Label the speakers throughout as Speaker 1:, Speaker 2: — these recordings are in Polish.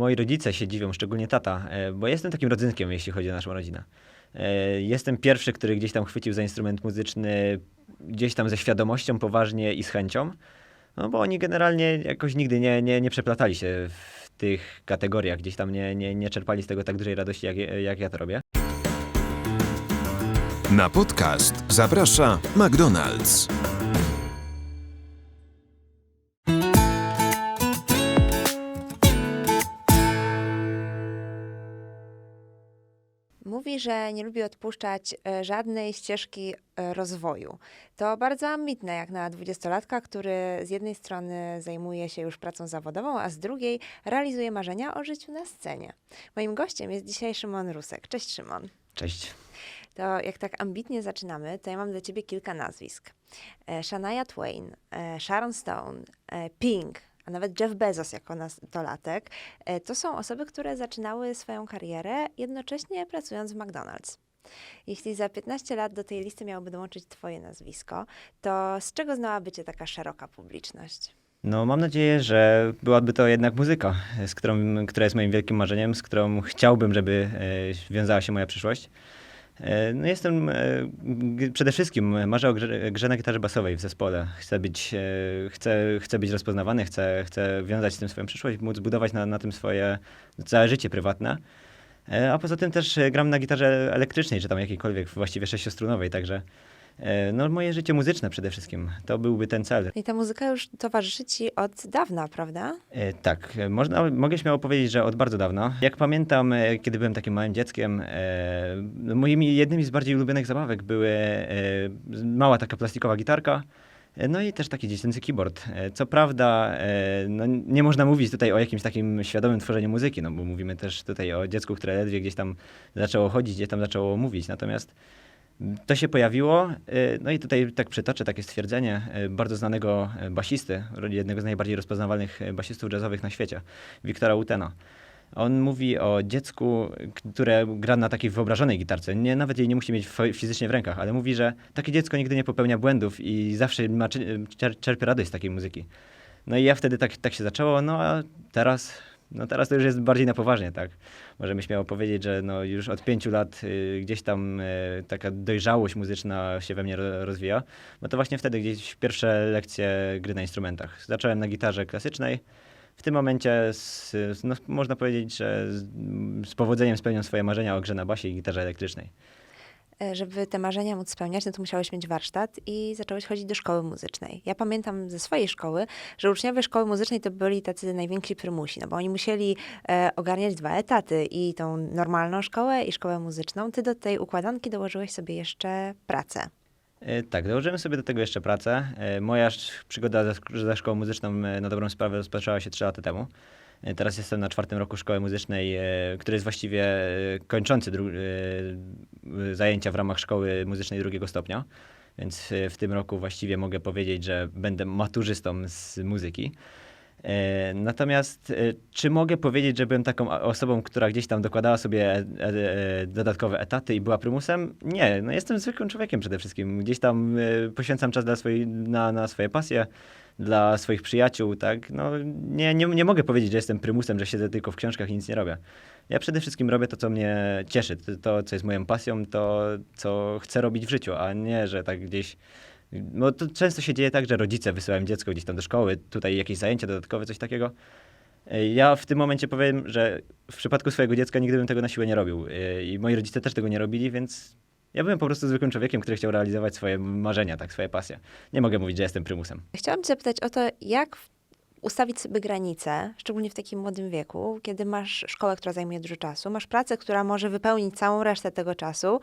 Speaker 1: moi rodzice się dziwią, szczególnie tata, e, bo jestem takim rodzynkiem, jeśli chodzi o naszą rodzinę. E, Jestem pierwszy, który gdzieś tam chwycił za instrument muzyczny, gdzieś tam ze świadomością poważnie i z chęcią, no bo oni generalnie jakoś nigdy nie, nie, nie przeplatali się w tych kategoriach, gdzieś tam nie, nie, nie czerpali z tego tak dużej radości, jak, jak ja to robię.
Speaker 2: Na podcast zaprasza McDonald's.
Speaker 3: Mówi, że nie lubi odpuszczać e, żadnej ścieżki e, rozwoju. To bardzo ambitne, jak na dwudziestolatka, który z jednej strony zajmuje się już pracą zawodową, a z drugiej realizuje marzenia o życiu na scenie. Moim gościem jest dzisiaj Szymon Rusek. Cześć Szymon.
Speaker 1: Cześć.
Speaker 3: To jak tak ambitnie zaczynamy, to ja mam dla ciebie kilka nazwisk. E, Shania Twain, Sharon Stone, Pink, a nawet Jeff Bezos jako nastolatek. E, to są osoby, które zaczynały swoją karierę jednocześnie pracując w McDonald's. Jeśli za 15 lat do tej listy miałoby dołączyć twoje nazwisko, to z czego znałaby cię taka szeroka publiczność?
Speaker 1: No, mam nadzieję, że byłaby to jednak muzyka, z którą, która jest moim wielkim marzeniem, z którą chciałbym, żeby e, wiązała się moja przyszłość. E, No jestem e, przede wszystkim marzę o grze, grze na gitarze basowej w zespole. Chcę być, e, chcę, chcę być rozpoznawany, chcę, chcę wiązać z tym swoją przyszłość, móc budować na, na tym swoje całe życie prywatne. A poza tym też gram na gitarze elektrycznej, czy tam jakiejkolwiek, właściwie sześciostrunowej, także no, moje życie muzyczne przede wszystkim. To byłby ten cel.
Speaker 3: I ta muzyka już towarzyszy ci od dawna, prawda?
Speaker 1: E, Tak, e, można, mogę śmiało powiedzieć, że od bardzo dawna. Jak pamiętam, e, kiedy byłem takim małym dzieckiem, e, no, moimi jednymi z bardziej ulubionych zabawek były e, mała taka plastikowa gitarka, e, no i też taki dziecięcy keyboard. E, Co prawda, e, no, nie można mówić tutaj o jakimś takim świadomym tworzeniu muzyki, no bo mówimy też tutaj o dziecku, które ledwie gdzieś tam zaczęło chodzić, gdzieś tam zaczęło mówić, natomiast to się pojawiło, y, no i tutaj tak przytoczę takie stwierdzenie y, bardzo znanego y, basisty, jednego z najbardziej rozpoznawalnych basistów jazzowych na świecie, Wiktora Utena. On mówi o dziecku, które gra na takiej wyobrażonej gitarce. Nie, nawet jej nie musi mieć fizycznie w rękach, ale mówi, że takie dziecko nigdy nie popełnia błędów i zawsze ma, czerpie radość z takiej muzyki. No i ja wtedy tak, tak się zaczęło, no a teraz, no teraz to już jest bardziej na poważnie, tak. Możemy śmiało powiedzieć, że no już od pięciu lat y, gdzieś tam y, taka dojrzałość muzyczna się we mnie ro, rozwija. No to właśnie wtedy gdzieś pierwsze lekcje gry na instrumentach. Zacząłem na gitarze klasycznej. W tym momencie z, no, można powiedzieć, że z, z powodzeniem spełniam swoje marzenia o grze na basie i gitarze elektrycznej.
Speaker 3: E, Żeby te marzenia móc spełniać, no to musiałeś mieć warsztat i zacząłeś chodzić do szkoły muzycznej. Ja pamiętam ze swojej szkoły, że uczniowie szkoły muzycznej to byli tacy najwięksi prymusi, no bo oni musieli e, ogarniać dwa etaty i tą normalną szkołę i szkołę muzyczną. Ty do tej układanki dołożyłeś sobie jeszcze pracę.
Speaker 1: E, Tak, dołożyłem sobie do tego jeszcze pracę. E, Moja przygoda ze, szk- ze szkołą muzyczną na dobrą sprawę rozpoczęła się 3 lata temu. E, Teraz jestem na czwartym roku szkoły muzycznej, e, który jest właściwie e, kończący zajęcia w ramach szkoły muzycznej drugiego stopnia. Więc w tym roku właściwie mogę powiedzieć, że będę maturzystą z muzyki. Natomiast czy mogę powiedzieć, że byłem taką osobą, która gdzieś tam dokładała sobie dodatkowe etaty i była prymusem? Nie, no jestem zwykłym człowiekiem przede wszystkim. Gdzieś tam poświęcam czas dla swojej, na, na swoje pasje, dla swoich przyjaciół, tak? No nie, nie, nie mogę powiedzieć, że jestem prymusem, że siedzę tylko w książkach i nic nie robię. Ja przede wszystkim robię to, co mnie cieszy, to, co jest moją pasją, to, co chcę robić w życiu, a nie, że tak gdzieś no to często się dzieje tak, że rodzice wysyłają dziecko gdzieś tam do szkoły, tutaj jakieś zajęcia dodatkowe, coś takiego. Ja w tym momencie powiem, że w przypadku swojego dziecka nigdy bym tego na siłę nie robił. I moi rodzice też tego nie robili, więc ja byłem po prostu zwykłym człowiekiem, który chciał realizować swoje marzenia, tak, swoje pasje. Nie mogę mówić, że jestem prymusem.
Speaker 3: Chciałam cię zapytać o to, jak ustawić sobie granice, szczególnie w takim młodym wieku, kiedy masz szkołę, która zajmuje dużo czasu, masz pracę, która może wypełnić całą resztę tego czasu.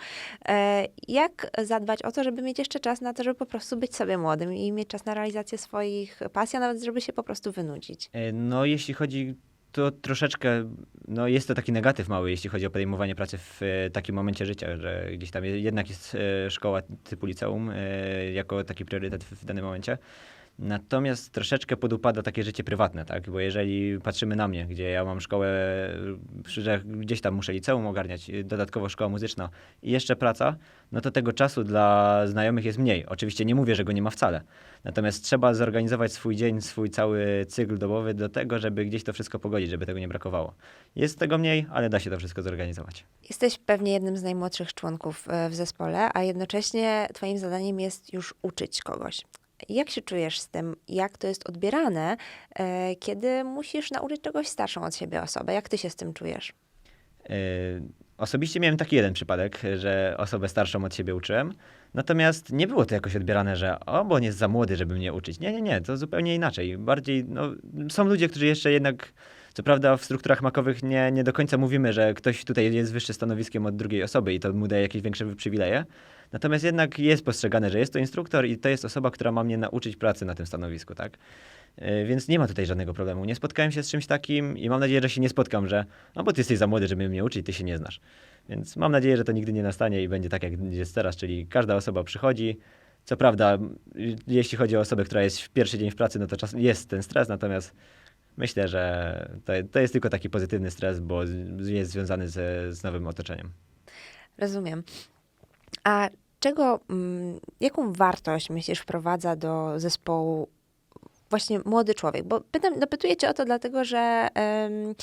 Speaker 3: E, Jak zadbać o to, żeby mieć jeszcze czas na to, żeby po prostu być sobie młodym i mieć czas na realizację swoich pasji, a nawet żeby się po prostu wynudzić?
Speaker 1: E, No jeśli chodzi, to troszeczkę, no jest to taki negatyw mały, jeśli chodzi o podejmowanie pracy w e, takim momencie życia, że gdzieś tam je- jednak jest e, szkoła typu liceum e, jako taki priorytet w danym momencie. Natomiast troszeczkę podupada takie życie prywatne, tak? Bo jeżeli patrzymy na mnie, gdzie ja mam szkołę, że gdzieś tam muszę liceum ogarniać, dodatkowo szkoła muzyczna i jeszcze praca, no to tego czasu dla znajomych jest mniej. Oczywiście nie mówię, że go nie ma wcale. Natomiast trzeba zorganizować swój dzień, swój cały cykl dobowy do tego, żeby gdzieś to wszystko pogodzić, żeby tego nie brakowało. Jest tego mniej, ale da się to wszystko zorganizować.
Speaker 3: Jesteś pewnie jednym z najmłodszych członków e, w zespole, a jednocześnie twoim zadaniem jest już uczyć kogoś. Jak się czujesz z tym? Jak to jest odbierane, e, kiedy musisz nauczyć czegoś starszą od siebie osobę? Jak ty się z tym czujesz?
Speaker 1: Yy, Osobiście miałem taki jeden przypadek, że osobę starszą od siebie uczyłem. Natomiast nie było to jakoś odbierane, że o, bo on jest za młody, żeby mnie uczyć. Nie, nie, nie, to zupełnie inaczej. Bardziej, no, są ludzie, którzy jeszcze jednak, co prawda w strukturach makowych nie, nie do końca mówimy, że ktoś tutaj jest wyższy stanowiskiem od drugiej osoby i to mu daje jakieś większe przywileje. Natomiast jednak jest postrzegane, że jest to instruktor i to jest osoba, która ma mnie nauczyć pracy na tym stanowisku, tak? Yy, Więc nie ma tutaj żadnego problemu. Nie spotkałem się z czymś takim i mam nadzieję, że się nie spotkam, że no bo ty jesteś za młody, żeby mnie uczyć, ty się nie znasz. Więc mam nadzieję, że to nigdy nie nastanie i będzie tak, jak jest teraz, czyli każda osoba przychodzi. Co prawda, m, jeśli chodzi o osobę, która jest w pierwszy dzień w pracy, no to czas jest ten stres, natomiast myślę, że to, to jest tylko taki pozytywny stres, bo z- jest związany ze, z nowym otoczeniem.
Speaker 3: Rozumiem. A czego, mm, jaką wartość myślisz wprowadza do zespołu właśnie młody człowiek? Bo pytam, dopytuję cię o to dlatego, że em,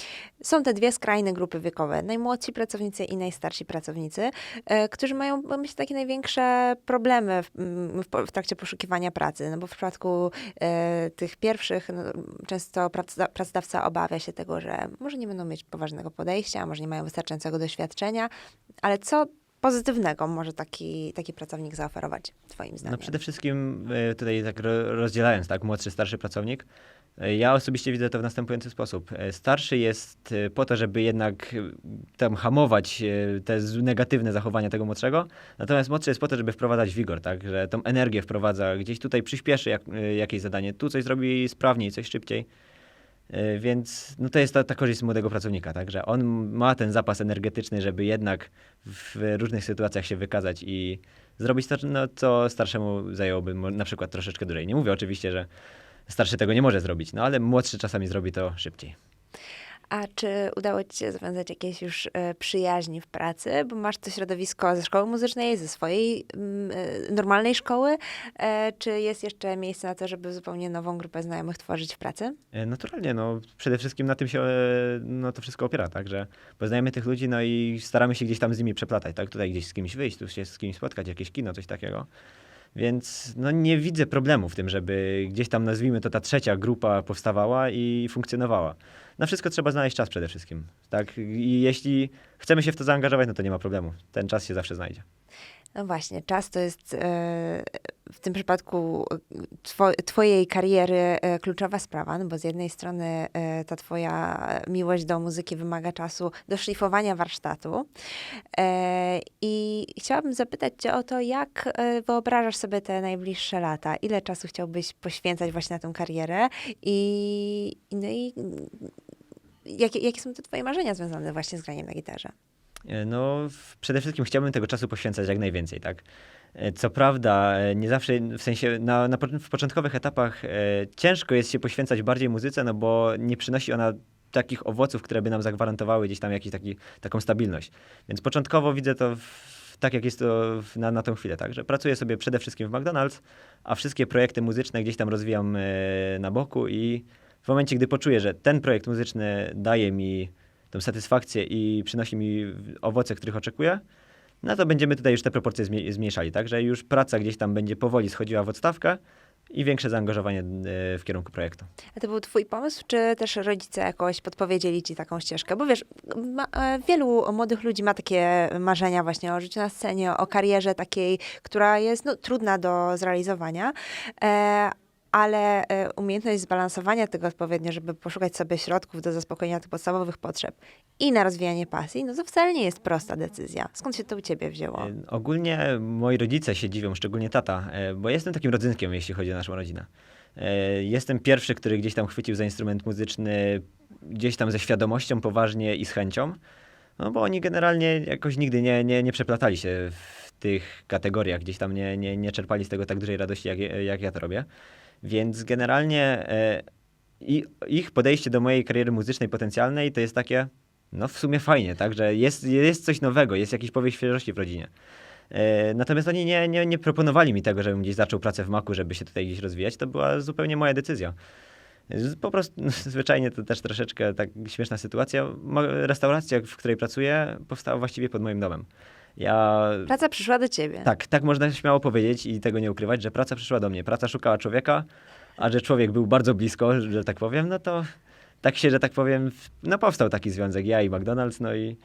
Speaker 3: są te dwie skrajne grupy wiekowe. Najmłodsi pracownicy i najstarsi pracownicy, e, którzy mają, myślę, takie największe problemy w, mm, w, w trakcie poszukiwania pracy. No bo w przypadku e, tych pierwszych no, często pracoda- pracodawca obawia się tego, że może nie będą mieć poważnego podejścia, może nie mają wystarczającego doświadczenia, ale co pozytywnego może taki, taki pracownik zaoferować, Twoim zdaniem?
Speaker 1: No przede wszystkim e, tutaj tak ro- rozdzielając, tak, młodszy, starszy pracownik, e, ja osobiście widzę to w następujący sposób. E, Starszy jest po to, żeby jednak tam hamować te negatywne zachowania tego młodszego, natomiast młodszy jest po to, żeby wprowadzać wigor, tak, że tą energię wprowadza, gdzieś tutaj przyspieszy jak, jakieś zadanie, tu coś zrobi sprawniej, coś szybciej. E, Więc no to jest ta, ta korzyść młodego pracownika, tak? że on ma ten zapas energetyczny, żeby jednak w różnych sytuacjach się wykazać i zrobić to, no, co starszemu zajęłoby na przykład troszeczkę dłużej. Nie mówię oczywiście, że starszy tego nie może zrobić, no ale młodszy czasami zrobi to szybciej.
Speaker 3: A czy udało Ci się zawiązać jakieś już e, przyjaźni w pracy? Bo masz to środowisko ze szkoły muzycznej, ze swojej mm, e, normalnej szkoły. E, czy jest jeszcze miejsce na to, żeby zupełnie nową grupę znajomych tworzyć w pracy?
Speaker 1: Naturalnie, no przede wszystkim na tym się no, to wszystko opiera, tak, że poznajemy tych ludzi, no i staramy się gdzieś tam z nimi przeplatać, tak, tutaj gdzieś z kimś wyjść, tu się z kimś spotkać, jakieś kino, coś takiego. Więc no, nie widzę problemu w tym, żeby gdzieś tam, nazwijmy to, ta trzecia grupa powstawała i funkcjonowała. Na wszystko trzeba znaleźć czas przede wszystkim, tak, i jeśli chcemy się w to zaangażować, no to nie ma problemu, ten czas się zawsze znajdzie.
Speaker 3: No właśnie, czas to jest e, w tym przypadku two, Twojej kariery e, kluczowa sprawa, no bo z jednej strony e, ta Twoja miłość do muzyki wymaga czasu do szlifowania warsztatu. E, I chciałabym zapytać Cię o to, jak e, wyobrażasz sobie te najbliższe lata? Ile czasu chciałbyś poświęcać właśnie na tę karierę? I, no i jakie, jakie są te Twoje marzenia związane właśnie z graniem na gitarze?
Speaker 1: E, No, przede wszystkim chciałbym tego czasu poświęcać jak najwięcej, tak? E, Co prawda, e, nie zawsze, w sensie na, na, w początkowych etapach e, ciężko jest się poświęcać bardziej muzyce, no bo nie przynosi ona takich owoców, które by nam zagwarantowały gdzieś tam jakiś taki, taką stabilność. Więc początkowo widzę to w, tak, jak jest to w, na, na tą chwilę, tak? Że pracuję sobie przede wszystkim w McDonald's, a wszystkie projekty muzyczne gdzieś tam rozwijam e, na boku i w momencie, gdy poczuję, że ten projekt muzyczny daje mi tą satysfakcję i przynosi mi owoce, których oczekuję, no to będziemy tutaj już te proporcje zmniejszali, tak? Że już praca gdzieś tam będzie powoli schodziła w odstawkę i większe zaangażowanie e, w kierunku projektu.
Speaker 3: A to był twój pomysł, czy też rodzice jakoś podpowiedzieli ci taką ścieżkę? Bo wiesz, ma, e, wielu młodych ludzi ma takie marzenia właśnie o życiu na scenie, o karierze takiej, która jest no, trudna do zrealizowania. E, ale e, umiejętność zbalansowania tego odpowiednio, żeby poszukać sobie środków do zaspokojenia tych podstawowych potrzeb i na rozwijanie pasji, no to wcale nie jest prosta decyzja. Skąd się to u ciebie wzięło?
Speaker 1: E, Ogólnie moi rodzice się dziwią, szczególnie tata, e, bo jestem takim rodzynkiem, jeśli chodzi o naszą rodzinę. Jestem pierwszy, który gdzieś tam chwycił za instrument muzyczny, gdzieś tam ze świadomością poważnie i z chęcią, no bo oni generalnie jakoś nigdy nie, nie, nie przeplatali się w tych kategoriach, gdzieś tam nie, nie, nie czerpali z tego tak dużej radości, jak, jak ja to robię. Więc generalnie e, ich podejście do mojej kariery muzycznej potencjalnej to jest takie, no w sumie fajnie, tak, że jest, jest coś nowego, jest jakiś powiew świeżości w rodzinie. E, Natomiast oni nie, nie, nie proponowali mi tego, żebym gdzieś zaczął pracę w Maku, żeby się tutaj gdzieś rozwijać. To była zupełnie moja decyzja. Po prostu no, zwyczajnie to też troszeczkę tak śmieszna sytuacja. Restauracja, w której pracuję, powstała właściwie pod moim domem. Ja
Speaker 3: Praca przyszła do ciebie.
Speaker 1: tak, tak można śmiało powiedzieć i tego nie ukrywać, że praca przyszła do mnie. Praca szukała człowieka, a że człowiek był bardzo blisko, że tak powiem, no to tak się, że tak powiem, no powstał taki związek, ja i McDonald's, no i,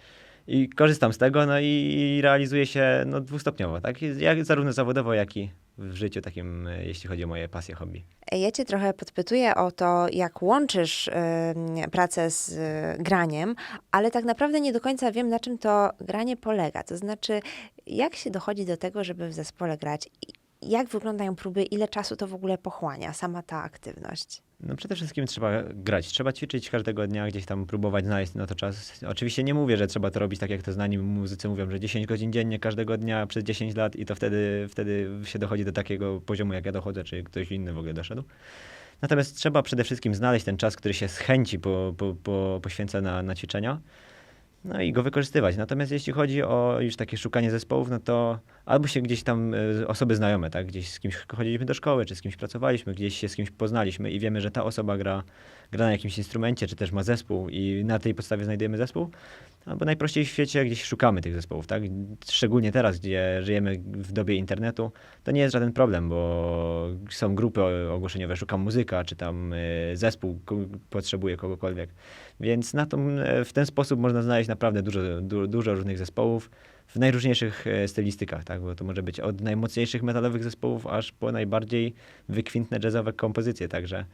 Speaker 1: i korzystam z tego, no i, i realizuję się no, dwustopniowo, tak? Jak, zarówno zawodowo, jak i w życiu takim, e, jeśli chodzi o moje pasje, hobby.
Speaker 3: Ja cię trochę podpytuję o to, jak łączysz em, pracę z y, graniem, ale tak naprawdę nie do końca wiem, na czym to granie polega. To znaczy, jak się dochodzi do tego, żeby w zespole grać? Jak wyglądają próby? Ile czasu to w ogóle pochłania, sama ta aktywność?
Speaker 1: No przede wszystkim trzeba grać, trzeba ćwiczyć każdego dnia, gdzieś tam próbować znaleźć na to czas. Oczywiście nie mówię, że trzeba to robić tak, jak to znani muzycy mówią, że 10 godzin dziennie każdego dnia przez 10 lat i to wtedy, wtedy się dochodzi do takiego poziomu, jak ja dochodzę, czy ktoś inny w ogóle doszedł. Natomiast trzeba przede wszystkim znaleźć ten czas, który się z chęci po, po, po, poświęca na, na ćwiczenia. No i go wykorzystywać. Natomiast jeśli chodzi o już takie szukanie zespołów, no to albo się gdzieś tam e, osoby znajome, tak? Gdzieś z kimś chodziliśmy do szkoły, czy z kimś pracowaliśmy, gdzieś się z kimś poznaliśmy i wiemy, że ta osoba gra, gra na jakimś instrumencie, czy też ma zespół i na tej podstawie znajdujemy zespół. Albo najprościej w świecie gdzieś szukamy tych zespołów, tak? Szczególnie teraz, gdzie żyjemy w dobie internetu, to nie jest żaden problem, bo są grupy ogłoszeniowe, szukam muzyka, czy tam e, zespół potrzebuje kogokolwiek. Więc na to, e, w ten sposób można znaleźć naprawdę dużo, du, dużo różnych zespołów w najróżniejszych e, stylistykach, tak? Bo to może być od najmocniejszych metalowych zespołów, aż po najbardziej wykwintne jazzowe kompozycje, także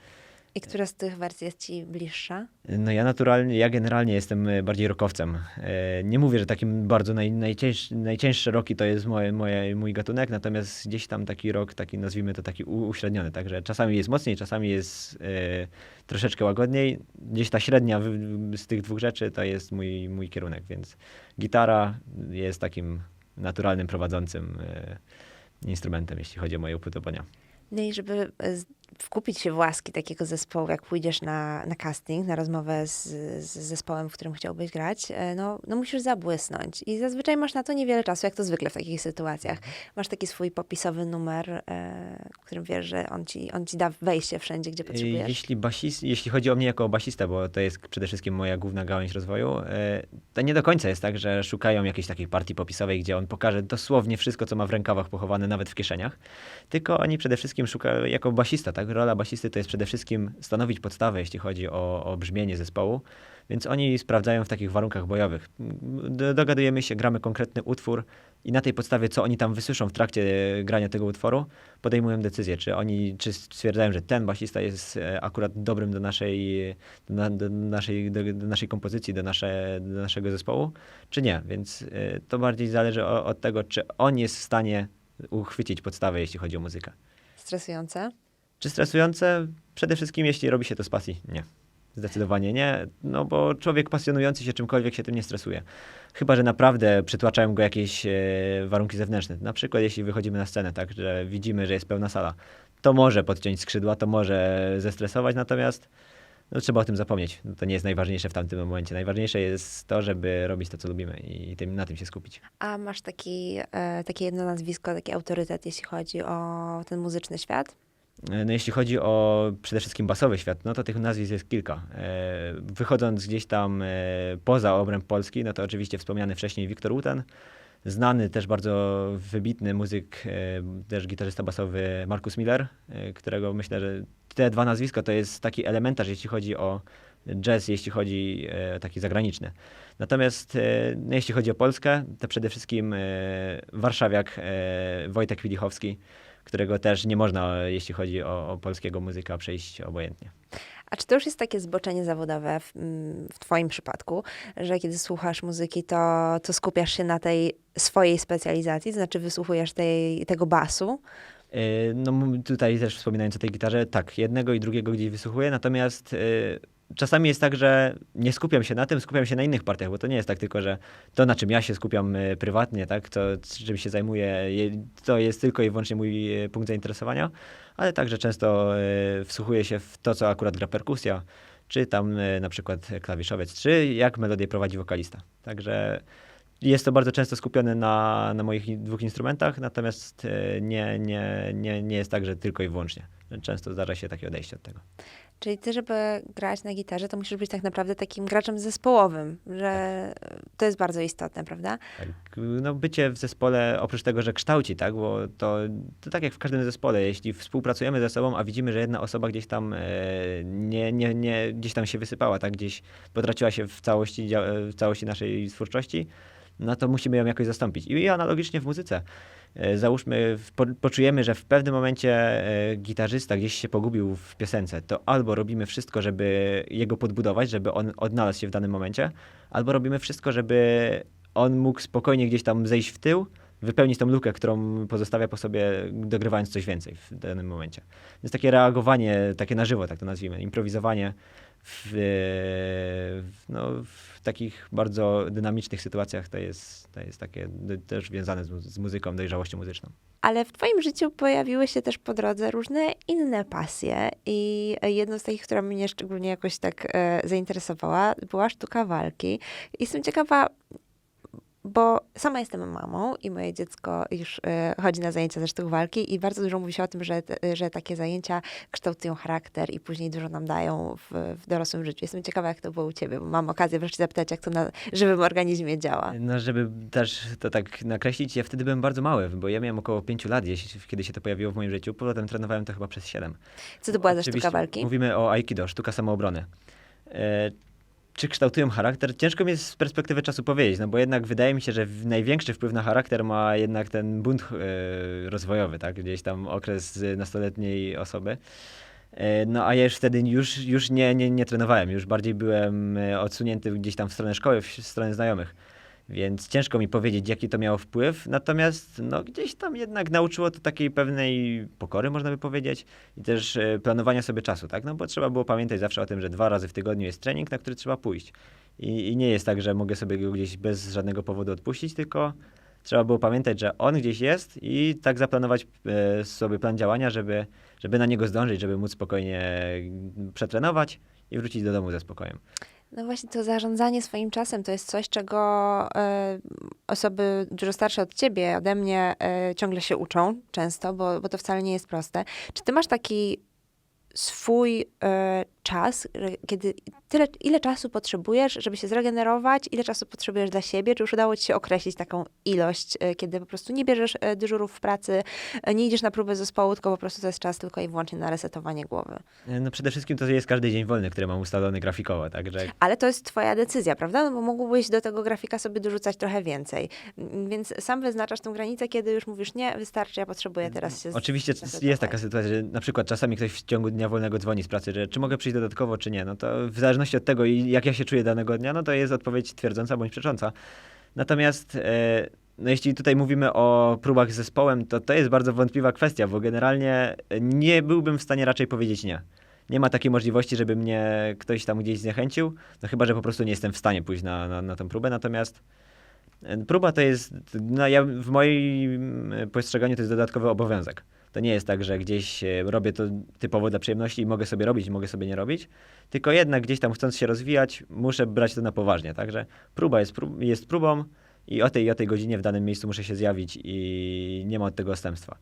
Speaker 3: I która z tych wersji jest ci bliższa?
Speaker 1: no ja naturalnie, ja generalnie jestem e, bardziej rockowcem. E, Nie mówię, że takim bardzo naj, najcięższy, najcięższe roki to jest moje, moje, mój gatunek, natomiast gdzieś tam taki rok, taki nazwijmy to taki uśredniony, także czasami jest mocniej, czasami jest e, troszeczkę łagodniej. Gdzieś ta średnia z tych dwóch rzeczy to jest mój, mój kierunek, więc gitara jest takim naturalnym, prowadzącym e, instrumentem, jeśli chodzi o moje upodobania.
Speaker 3: No i żeby e, wkupić się w łaski takiego zespołu, jak pójdziesz na, na casting, na rozmowę z, z zespołem, w którym chciałbyś grać, e, no, no musisz zabłysnąć. I zazwyczaj masz na to niewiele czasu, jak to zwykle w takich sytuacjach. Masz taki swój popisowy numer, e, którym wiesz, że on ci, on ci da wejście wszędzie, gdzie potrzebujesz.
Speaker 1: Jeśli, basis, jeśli chodzi o mnie jako o basistę, bo to jest przede wszystkim moja główna gałęź rozwoju, e, to nie do końca jest tak, że szukają jakiejś takiej partii popisowej, gdzie on pokaże dosłownie wszystko, co ma w rękawach pochowane, nawet w kieszeniach. Tylko oni przede wszystkim szukają, jako basista, tak? Rola basisty to jest przede wszystkim stanowić podstawę, jeśli chodzi o, o brzmienie zespołu. Więc oni sprawdzają w takich warunkach bojowych. Do- Dogadujemy się, gramy konkretny utwór i na tej podstawie, co oni tam wysłyszą w trakcie grania tego utworu, podejmują decyzję, czy oni czy stwierdzają, że ten basista jest e, akurat dobrym do naszej, do, do naszej, do, do naszej kompozycji, do, nasze, do naszego zespołu, czy nie. Więc e, to bardziej zależy o, od tego, czy on jest w stanie uchwycić podstawę, jeśli chodzi o muzykę.
Speaker 3: Stresujące?
Speaker 1: Czy stresujące? Przede wszystkim, jeśli robi się to z pasji. Nie. Zdecydowanie nie, no bo człowiek pasjonujący się czymkolwiek się tym nie stresuje. Chyba, że naprawdę przytłaczają go jakieś e, warunki zewnętrzne. Na przykład, jeśli wychodzimy na scenę, tak, że widzimy, że jest pełna sala, to może podciąć skrzydła, to może zestresować, natomiast no, trzeba o tym zapomnieć. No, to nie jest najważniejsze w tamtym momencie. Najważniejsze jest to, żeby robić to, co lubimy i tym, na tym się skupić.
Speaker 3: A masz taki, e, takie jedno nazwisko, taki autorytet, jeśli chodzi o ten muzyczny świat?
Speaker 1: No, jeśli chodzi o przede wszystkim basowy świat, no to tych nazwisk jest kilka. E, Wychodząc gdzieś tam e, poza obręb Polski, no to oczywiście wspomniany wcześniej Wiktor Uten, znany też bardzo wybitny muzyk, e, też gitarzysta basowy Markus Miller, e, którego myślę, że te dwa nazwiska to jest taki elementarz, jeśli chodzi o jazz, jeśli chodzi e, taki zagraniczny. Natomiast e, no, jeśli chodzi o Polskę, to przede wszystkim e, warszawiak e, Wojtek Wilichowski, którego też nie można, jeśli chodzi o, o polskiego muzyka, przejść obojętnie.
Speaker 3: A czy to już jest takie zboczenie zawodowe w, mm, w Twoim przypadku, że kiedy słuchasz muzyki, to, to skupiasz się na tej swojej specjalizacji, to znaczy wysłuchujesz tej, tego basu?
Speaker 1: E, No tutaj też wspominając o tej gitarze, tak, jednego i drugiego gdzieś wysłuchuję, natomiast e, czasami jest tak, że nie skupiam się na tym, skupiam się na innych partiach, bo to nie jest tak tylko, że to, na czym ja się skupiam e, prywatnie, tak, to czym się zajmuję, to jest tylko i wyłącznie mój e, punkt zainteresowania, ale także często e, wsłuchuję się w to, co akurat gra perkusja, czy tam na przykład klawiszowiec, czy jak melodię prowadzi wokalista. Także jest to bardzo często skupione na, na moich dwóch instrumentach, natomiast nie, nie, nie, nie jest tak, że tylko i wyłącznie. Często zdarza się takie odejście od tego.
Speaker 3: Czyli ty, żeby grać na gitarze, to musisz być tak naprawdę takim graczem zespołowym, że to jest bardzo istotne, prawda?
Speaker 1: Tak, no bycie w zespole, oprócz tego, że kształci, tak, bo to, to tak jak w każdym zespole, jeśli współpracujemy ze sobą, a widzimy, że jedna osoba gdzieś tam e, nie, nie, nie, gdzieś tam się wysypała, tak, gdzieś potraciła się w całości, w całości naszej twórczości, no to musimy ją jakoś zastąpić. I analogicznie w muzyce. E, Załóżmy, po, poczujemy, że w pewnym momencie e, gitarzysta gdzieś się pogubił w piosence, to albo robimy wszystko, żeby jego podbudować, żeby on odnalazł się w danym momencie, albo robimy wszystko, żeby on mógł spokojnie gdzieś tam zejść w tył, wypełnić tą lukę, którą pozostawia po sobie, dogrywając coś więcej w danym momencie. Więc takie reagowanie, takie na żywo, tak to nazwijmy, improwizowanie w, no, w takich bardzo dynamicznych sytuacjach to jest, to jest takie też związane z, z muzyką, dojrzałością muzyczną.
Speaker 3: Ale w twoim życiu pojawiły się też po drodze różne inne pasje i jedną z takich, która mnie szczególnie jakoś tak e, zainteresowała, była sztuka walki. I jestem ciekawa, bo sama jestem mamą i moje dziecko już e, chodzi na zajęcia ze sztuk walki i bardzo dużo mówi się o tym, że, że takie zajęcia kształtują charakter i później dużo nam dają w, w dorosłym życiu. Jestem ciekawa, jak to było u ciebie, bo mam okazję wreszcie zapytać, jak to na żywym organizmie działa.
Speaker 1: No, żeby też to tak nakreślić, ja wtedy byłem bardzo mały, bo ja miałem około 5 lat, jeśli- kiedy się to pojawiło w moim życiu. Potem trenowałem to chyba przez 7.
Speaker 3: Co to była za sztuka walki?
Speaker 1: Mówimy o Aikido, sztuka samoobrony. Czy kształtują charakter? Ciężko mi jest z perspektywy czasu powiedzieć, no bo jednak wydaje mi się, że największy wpływ na charakter ma jednak ten bunt e, rozwojowy, tak? Gdzieś tam okres nastoletniej osoby. E, No a ja już wtedy już, już nie, nie, nie trenowałem, już bardziej byłem e, odsunięty gdzieś tam w stronę szkoły, w stronę znajomych. Więc ciężko mi powiedzieć, jaki to miało wpływ. Natomiast no, gdzieś tam jednak nauczyło to takiej pewnej pokory, można by powiedzieć, i też e, planowania sobie czasu, tak? No bo trzeba było pamiętać zawsze o tym, że dwa razy w tygodniu jest trening, na który trzeba pójść. I, I nie jest tak, że mogę sobie go gdzieś bez żadnego powodu odpuścić, tylko trzeba było pamiętać, że on gdzieś jest i tak zaplanować e, sobie plan działania, żeby, żeby na niego zdążyć, żeby móc spokojnie mm, przetrenować i wrócić do domu ze spokojem.
Speaker 3: No właśnie, to zarządzanie swoim czasem to jest coś, czego e, osoby dużo starsze od ciebie, ode mnie, e, ciągle się uczą często, bo, bo to wcale nie jest proste. Czy ty masz taki swój e, czas, kiedy tyle, ile czasu potrzebujesz, żeby się zregenerować, ile czasu potrzebujesz dla siebie? Czy już udało ci się określić taką ilość, e, kiedy po prostu nie bierzesz e, dyżurów w pracy, e, nie idziesz na próbę zespołu, tylko po prostu to jest czas tylko i wyłącznie na resetowanie głowy?
Speaker 1: No przede wszystkim to jest każdy dzień wolny, który mam ustalony grafikowo, także
Speaker 3: Ale to jest twoja decyzja, prawda? No bo mógłbyś do tego grafika sobie dorzucać trochę więcej. M, Więc sam wyznaczasz tę granicę, kiedy już mówisz, nie, wystarczy, ja potrzebuję teraz się...
Speaker 1: Oczywiście jest taka sytuacja, że na przykład czasami ktoś w ciągu dnia wolnego dzwoni z pracy, że czy mogę przyjść dodatkowo, czy nie. No to w zależności od tego, jak ja się czuję danego dnia, no to jest odpowiedź twierdząca bądź przecząca. Natomiast e, no jeśli tutaj mówimy o próbach z zespołem, to to jest bardzo wątpliwa kwestia, bo generalnie nie byłbym w stanie raczej powiedzieć nie. Nie ma takiej możliwości, żeby mnie ktoś tam gdzieś zniechęcił, no chyba, że po prostu nie jestem w stanie pójść na, na, na tę próbę. Natomiast e, próba to jest, no ja w moim postrzeganiu to jest dodatkowy obowiązek. To nie jest tak, że gdzieś e, robię to typowo dla przyjemności i mogę sobie robić, mogę sobie nie robić, tylko jednak gdzieś tam chcąc się rozwijać, muszę brać to na poważnie. Także próba jest, prób, jest próbą i o tej i o tej godzinie w danym miejscu muszę się zjawić i nie ma od tego odstępstwa.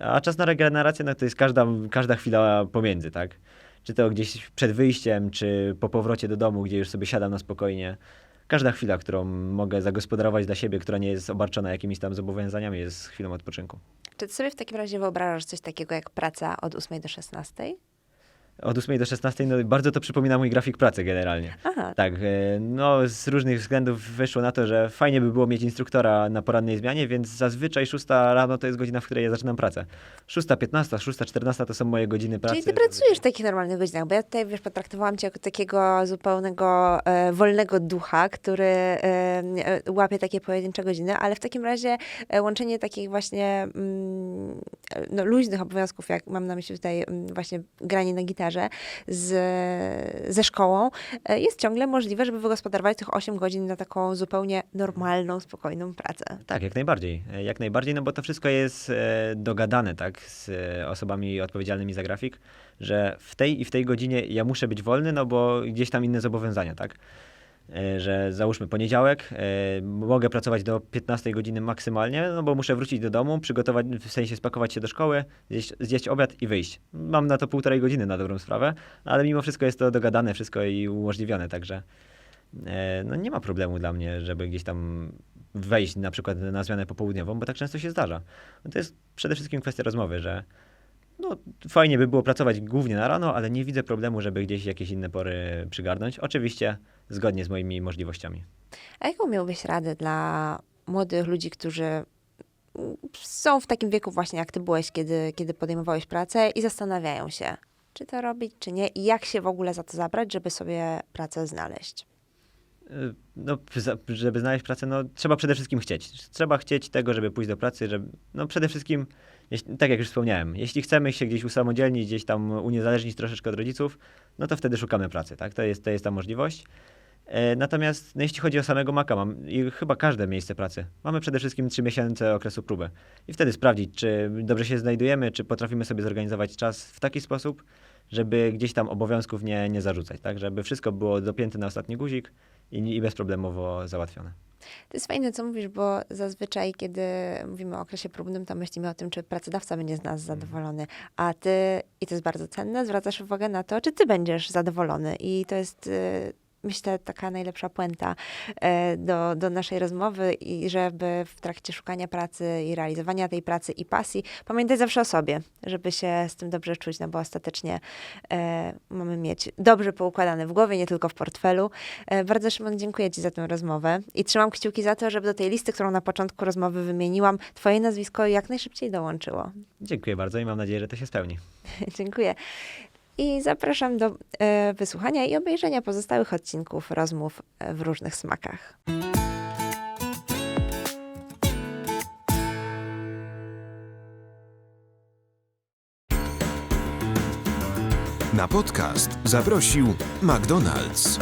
Speaker 1: A czas na regenerację, no to jest każda, każda chwila pomiędzy, tak? Czy to gdzieś przed wyjściem, czy po powrocie do domu, gdzie już sobie siadam na spokojnie. Każda chwila, którą mogę zagospodarować dla siebie, która nie jest obarczona jakimiś tam zobowiązaniami, jest chwilą odpoczynku.
Speaker 3: Czy ty sobie w takim razie wyobrażasz coś takiego jak praca od 8 do 16?
Speaker 1: Od 8 do 16, no bardzo to przypomina mój grafik pracy generalnie.
Speaker 3: Aha,
Speaker 1: Tak, e, no z różnych względów wyszło na to, że fajnie by było mieć instruktora na porannej zmianie, więc zazwyczaj 6 rano to jest godzina, w której ja zaczynam pracę. 6.15, 6.14 to są moje godziny pracy.
Speaker 3: czyli ty pracujesz w takich normalnych godzinach, bo ja tutaj, wiesz, potraktowałam cię jako takiego zupełnego e, wolnego ducha, który e, łapie takie pojedyncze godziny, ale w takim razie e, łączenie takich właśnie mm, e, no, luźnych obowiązków, jak mam na myśli tutaj mm, właśnie granie na gitarze, z, ze szkołą, e, jest ciągle możliwe, żeby wygospodarować tych 8 godzin na taką zupełnie normalną, spokojną pracę.
Speaker 1: Tak, jak najbardziej. E, Jak najbardziej, no bo to wszystko jest e, dogadane, tak, z osobami odpowiedzialnymi za grafik, że w tej i w tej godzinie ja muszę być wolny, no bo gdzieś tam inne zobowiązania, tak. E, Że załóżmy poniedziałek, e, mogę pracować do 15 godziny maksymalnie, no bo muszę wrócić do domu, przygotować, w sensie spakować się do szkoły, zjeść, zjeść obiad i wyjść. Mam na to półtorej godziny na dobrą sprawę, ale mimo wszystko jest to dogadane wszystko i umożliwione, także e, no nie ma problemu dla mnie, żeby gdzieś tam wejść na przykład na zmianę popołudniową, bo tak często się zdarza. To jest przede wszystkim kwestia rozmowy, że no, fajnie by było pracować głównie na rano, ale nie widzę problemu, żeby gdzieś jakieś inne pory przygarnąć. Oczywiście zgodnie z moimi możliwościami.
Speaker 3: A jaką miałbyś radę dla młodych ludzi, którzy są w takim wieku właśnie, jak ty byłeś, kiedy, kiedy podejmowałeś pracę i zastanawiają się, czy to robić, czy nie i jak się w ogóle za to zabrać, żeby sobie pracę znaleźć?
Speaker 1: Y, No, żeby znaleźć pracę, no, trzeba przede wszystkim chcieć. Trzeba chcieć tego, żeby pójść do pracy, żeby, no, przede wszystkim, jeśli, tak jak już wspomniałem, jeśli chcemy się gdzieś usamodzielnić, gdzieś tam uniezależnić troszeczkę od rodziców, no to wtedy szukamy pracy, tak? To jest, to jest ta możliwość. E, Natomiast no, jeśli chodzi o samego Maka, mam, i chyba każde miejsce pracy, mamy przede wszystkim trzy miesiące okresu próby. I wtedy sprawdzić, czy dobrze się znajdujemy, czy potrafimy sobie zorganizować czas w taki sposób, żeby gdzieś tam obowiązków nie, nie zarzucać, tak? Żeby wszystko było dopięte na ostatni guzik i, i bezproblemowo załatwione.
Speaker 3: To jest fajne, co mówisz, bo zazwyczaj, kiedy mówimy o okresie próbnym, to myślimy o tym, czy pracodawca będzie z nas zadowolony, a ty, i to jest bardzo cenne, zwracasz uwagę na to, czy ty będziesz zadowolony. I to jest, y, myślę, taka najlepsza puenta e, do, do naszej rozmowy i żeby w trakcie szukania pracy i realizowania tej pracy i pasji pamiętać zawsze o sobie, żeby się z tym dobrze czuć, no bo ostatecznie e, mamy mieć dobrze poukładane w głowie, nie tylko w portfelu. E, Bardzo Szymon, dziękuję Ci za tę rozmowę i trzymam kciuki za to, żeby do tej listy, którą na początku rozmowy wymieniłam, Twoje nazwisko jak najszybciej dołączyło.
Speaker 1: Dziękuję bardzo i mam nadzieję, że to się spełni.
Speaker 3: dziękuję. I zapraszam do e, wysłuchania i obejrzenia pozostałych odcinków rozmów e, w różnych smakach.
Speaker 2: Na podcast zaprosił McDonald's.